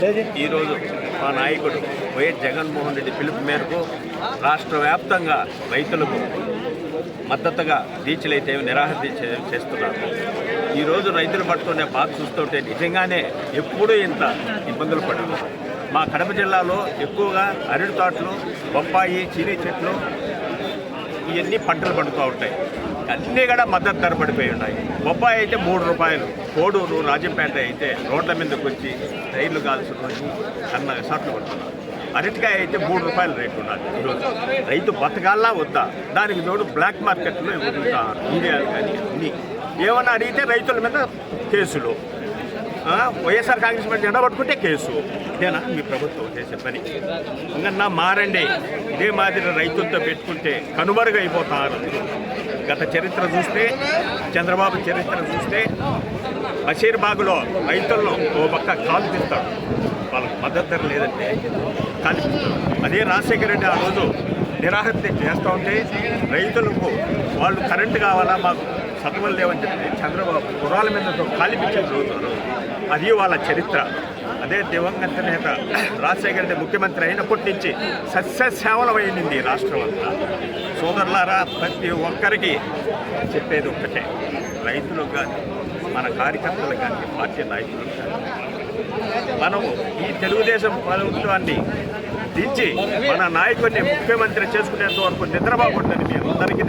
ఈరోజు మా నాయకుడు వైఎస్ జగన్మోహన్ రెడ్డి పిలుపు మేరకు రాష్ట్ర వ్యాప్తంగా రైతులకు మద్దతుగా దీక్షలైతే నిరాహార దీక్ష చేస్తున్నారు. ఈరోజు రైతులు పట్టుకునే బాధ చూస్తుంటే నిజంగానే ఎప్పుడూ ఇంత ఇబ్బందులు పడరు. మా కడప జిల్లాలో ఎక్కువగా అరటి తోటలు బొప్పాయి చీనీ చెట్లు ఇవన్నీ పంటలు పండుతూ ఉంటాయి. అన్నీ కూడా మద్దతు ధర పడిపోయి ఉన్నాయి. బొప్పాయి అయితే మూడు రూపాయలు కోడూరు రాజంపేట అయితే రోడ్ల మీదకి వచ్చి రైళ్ళు కాల్చుకొని అన్న షాట్లు పడుతున్నారు అరటికాయ అయితే మూడు రూపాయల రేటు ఉన్నది. ఈరోజు రైతు బతకాలా వద్దా? దానికి తోడు బ్లాక్ మార్కెట్లో వదులుతారు ఇండియాలు కానీ అన్నీ. ఏమన్నా అడిగితే రైతుల మీద కేసులు. వైఎస్ఆర్ కాంగ్రెస్ పార్టీ ఎండబట్టుకుంటే కేసు. ఇదేనా మీ ప్రభుత్వం చేసే పని? ఇంకన్నా మారండి. ఇదే మాదిరి రైతులతో పెట్టుకుంటే కనుమరుగైపోతారు గత చరిత్ర చూస్తే చంద్రబాబు చరిత్ర చూస్తే బషీర్బాగ్లో రైతులను ఓ పక్క కాలు తీస్తాడు వాళ్ళకి మద్దతు ధర లేదంటే కాల్పిస్తాడు అదే రాజశేఖర రెడ్డి ఆ రోజు నిరాహత్య చేస్తూ ఉంటే రైతులకు వాళ్ళు కరెంటు కావాలా మాకు? సత్వలు లేవని చెప్పి చంద్రబాబు గుర్రాల మీద కాలిపించిన చదువుతారు అది వాళ్ళ చరిత్ర. అదే దివంగత నేత రాజశేఖర రెడ్డి ముఖ్యమంత్రి అయినప్పటి నుంచి సస్యశ్యామలమైంది ఈ రాష్ట్రం అంతా. సోదరులారా ప్రతి ఒక్కరికి చెప్పేది ఒక్కటే. రైతులకు కానీ మన కార్యకర్తలకు కానీ పార్టీ నాయకులకు కానీ మనము ఈ తెలుగుదేశం ప్రభుత్వాన్ని దించి మన నాయకుడిని ముఖ్యమంత్రి చేసుకునేంత వరకు నిద్రపోకూడదని మీ అందరికీ